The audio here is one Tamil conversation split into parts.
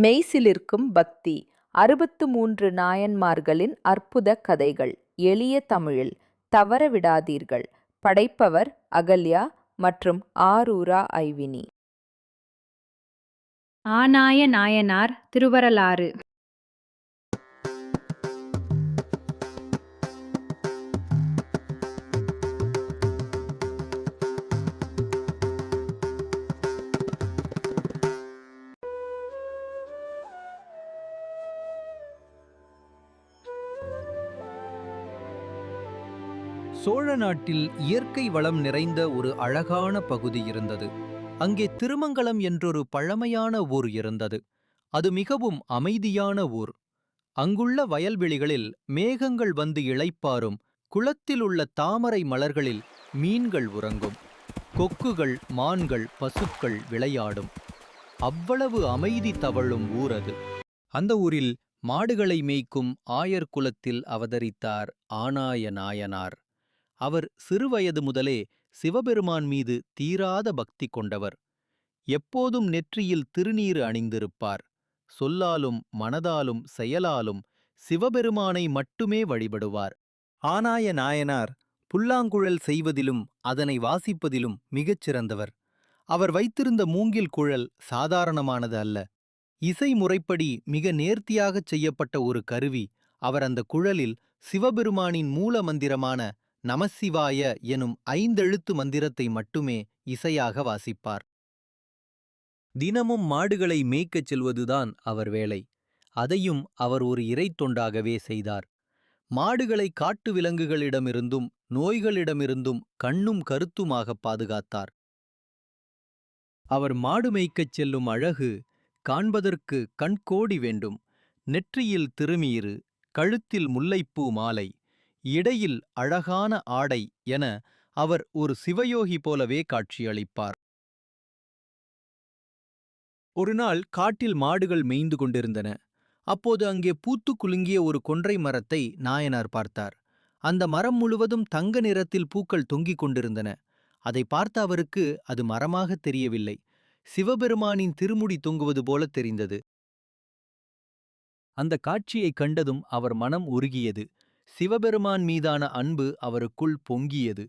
மெய்சிலிருக்கும் பக்தி. அறுபத்து மூன்று நாயன்மார்களின் அற்புத கதைகள். எளிய தமிழில் தவற விடாதீர்கள். படைப்பவர் அகல்யா மற்றும் ஆரூரா ஐவினி. ஆனாய நாயனார் திருவரலாறு. சோழ நாட்டில் இயற்கை வளம் நிறைந்த ஒரு அழகான பகுதி இருந்தது. அங்கே திருமங்கலம் என்றொரு பழமையான ஊர் இருந்தது. அது மிகவும் அமைதியான ஊர். அங்குள்ள வயல்வெளிகளில் மேகங்கள் வந்து இளைப்பாரும் குளத்தில் உள்ள தாமரை மலர்களில் மீன்கள் உறங்கும் கொக்குகள் மான்கள் பசுக்கள் விளையாடும். அவ்வளவு அமைதி தவழும் ஊர் அது. அந்த ஊரில் மாடுகளை மேய்க்கும் ஆயர் குலத்தில் அவதரித்தார் ஆனாய நாயனார். அவர் சிறுவயது முதலே சிவபெருமான் மீது தீராத பக்தி கொண்டவர். எப்போதும் நெற்றியில் திருநீறு அணிந்திருப்பார். சொல்லாலும் மனதாலும் செயலாலும் சிவபெருமானை மட்டுமே வழிபடுவார். ஆனாய நாயனார் புல்லாங்குழல் செய்வதிலும் அதனை வாசிப்பதிலும் மிகச் சிறந்தவர். அவர் வைத்திருந்த மூங்கில் குழல் சாதாரணமானது அல்ல. இசை முறைப்படி மிக நேர்த்தியாகச் செய்யப்பட்ட ஒரு கருவி. அவர் அந்த குழலில் சிவபெருமானின் மூல மந்திரமான நமசிவாய எனும் ஐந்தெழுத்து மந்திரத்தை மட்டுமே இசையாக வாசிப்பார். தினமும் மாடுகளை மேய்க்கச் செல்வதுதான் அவர் வேலை. அதையும் அவர் ஒரு இறைத் தொண்டாகவே செய்தார். மாடுகளை காட்டு விலங்குகளிடமிருந்தும் நோய்களிடமிருந்தும் கண்ணும் கருத்துமாக பாதுகாத்தார். அவர் மாடு மேய்க்கச் செல்லும் அழகு காண்பதற்கு கண்கோடி வேண்டும். நெற்றியில் திருமீறு கழுத்தில் முல்லைப்பூ மாலை இடையில் அழகான ஆடை என அவர் ஒரு சிவயோகி போலவே காட்சியளிப்பார். ஒருநாள் காட்டில் மாடுகள் மேய்ந்து கொண்டிருந்தன. அப்போது அங்கே பூத்து குலுங்கிய ஒரு கொன்றை மரத்தை நாயனார் பார்த்தார். அந்த மரம் முழுவதும் தங்க நிறத்தில் பூக்கள் தொங்கிக் கொண்டிருந்தன. அதை பார்த்த அவருக்கு அது மரமாகத் தெரியவில்லை. சிவபெருமானின் திருமுடி தொங்குவது போல தெரிந்தது. அந்த காட்சியைக் கண்டதும் அவர் மனம் உருகியது. சிவபெருமான் மீதான அன்பு அவருக்குள் பொங்கியது.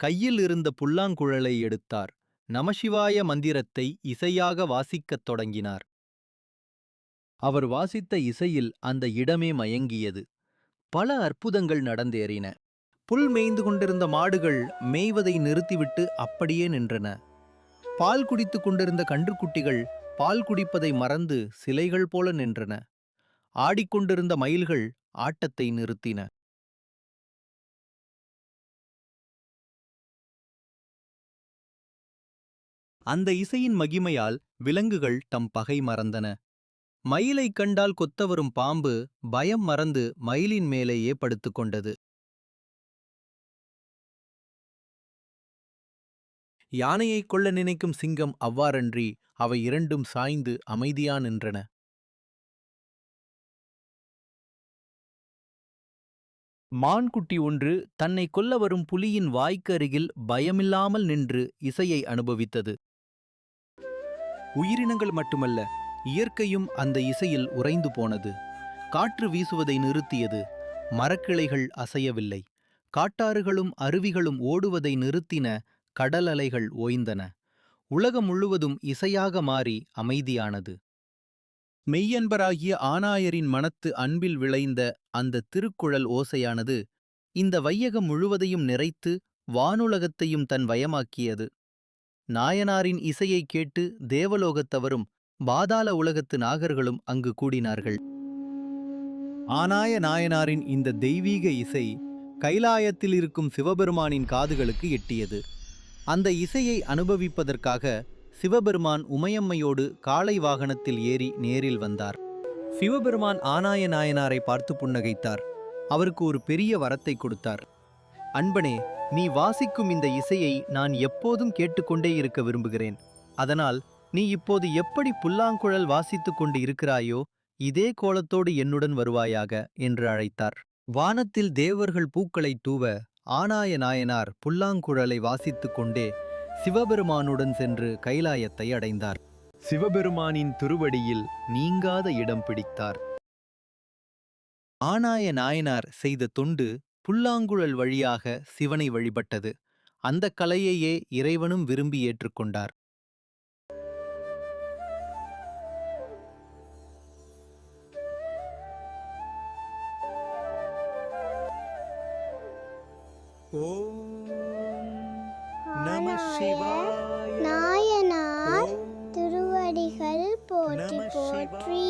கையில் இருந்த புல்லாங்குழலை எடுத்தார். நமசிவாய மந்திரத்தை இசையாக வாசிக்கத் தொடங்கினார். அவர் வாசித்த இசையில் அந்த இடமே மயங்கியது. பல அற்புதங்கள் நடந்தேறின. புல் மேய்ந்து கொண்டிருந்த மாடுகள் மேய்வதை நிறுத்திவிட்டு அப்படியே நின்றன. பால் குடித்துக் கொண்டிருந்த கன்றுக்குட்டிகள் பால் குடிப்பதை மறந்து சிலைகள் போல நின்றன. ஆடிக்கொண்டிருந்த மயில்கள் ஆட்டத்தை நிறுத்தின. அந்த இசையின் மகிமையால் விலங்குகள் தம் பகை மறந்தன. மயிலைக் கண்டால் கொத்தவரும் பாம்பு பயம் மறந்து மயிலின் மேலேயே படுத்துக்கொண்டது யானையைக் கொள்ள நினைக்கும் சிங்கம் அவ்வாறன்றி அவை இரண்டும் சாய்ந்து அமைதியா நின்றன. மான்குட்டி ஒன்று தன்னை கொல்ல வரும் புலியின் வாய்க்கு அருகில் பயமில்லாமல் நின்று இசையை அனுபவித்தது. உயிரினங்கள் மட்டுமல்ல இயற்கையும் அந்த இசையில் உறைந்து போனது. காற்று வீசுவதை நிறுத்தியது. மரக்கிளைகள் அசையவில்லை. காட்டாறுகளும் அருவிகளும் ஓடுவதை நிறுத்தின கடல் அலைகள் ஓய்ந்தன. உலகம் முழுவதும் இசையாக மாறி அமைதியானது. மெய்யன்பராகிய ஆனாயரின் மனத்து அன்பில் விளைந்த அந்த திருக்குழல் ஓசையானது இந்த வையகம் முழுவதையும் நிறைத்து வானுலகத்தையும் தன் வயமாக்கியது. நாயனாரின் இசையைக் கேட்டு தேவலோகத்தவரும் பாதாள உலகத்து நாகர்களும் அங்கு கூடினார்கள். ஆனாய நாயனாரின் இந்த தெய்வீக இசை கைலாயத்தில் இருக்கும் சிவபெருமானின் காதுகளுக்கு எட்டியது. அந்த இசையை அனுபவிப்பதற்காக சிவபெருமான் உமையம்மையோடு காளை வாகனத்தில் ஏறி நேரில் வந்தார். சிவபெருமான் ஆனாய நாயனாரை பார்த்து புன்னகைத்தார். அவருக்கு ஒரு பெரிய வரத்தை கொடுத்தார். அன்பனே நீ வாசிக்கும் இந்த இசையை நான் எப்போதும் கேட்டுக்கொண்டே இருக்க விரும்புகிறேன். அதனால் நீ இப்போது எப்படி புல்லாங்குழல் வாசித்துக் கொண்டு இருக்கிறாயோ இதே கோலத்தோடு என்னுடன் வருவாயாக என்று அழைத்தார். வானத்தில் தேவர்கள் பூக்களை தூவ ஆனாய நாயனார் புல்லாங்குழலை வாசித்துக் கொண்டே சிவபெருமானுடன் சென்று கைலாயத்தை அடைந்தார். சிவபெருமானின் திருவடியில் நீங்காத இடம் பிடித்தார். ஆனாய நாயனார் செய்த தொண்டு புல்லாங்குழல் வழியாக சிவனை வழிபட்டது. அந்த கலையையே இறைவனும் விரும்பி ஏற்றுக்கொண்டார். நாயனார் திருவடிகள் போற்றி போற்றி.